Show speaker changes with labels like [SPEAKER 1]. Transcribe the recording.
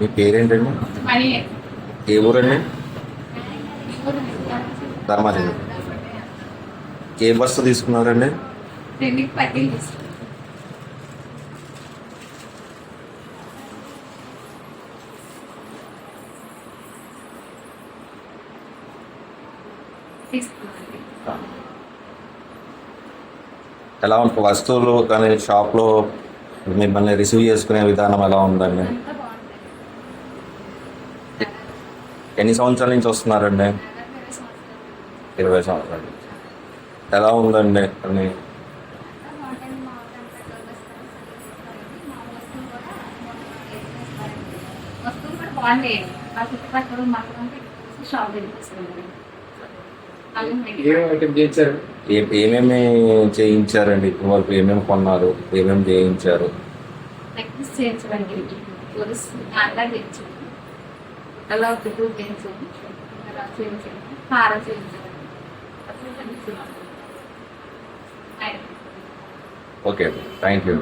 [SPEAKER 1] మీ పేరేంటండి? ఏ ఊరండి? ధర్మాచలం ఏ బస్సు తీసుకున్నారండి? ఎలా ఉంటుంది వస్తువులు కానీ షాప్లో మిమ్మల్ని రిసీవ్ చేసుకునే విధానం ఎలా ఉందండి? ఎన్ని సంవత్సరాల నుంచి వస్తున్నారండి? ఇరవై సంవత్సరాలు ఎలా ఉందండి? అని ఏమేమి చేయించారండి? ఇప్పటి వరకు ఏమేమి కొన్నారు? ఏమేమి చేయించారు?
[SPEAKER 2] చేయించడానికి நல்லா இருக்கு ப்ரோட்டீன் சொல்லி காரம்
[SPEAKER 1] செஞ்சு ஓகே தேங்க்யூ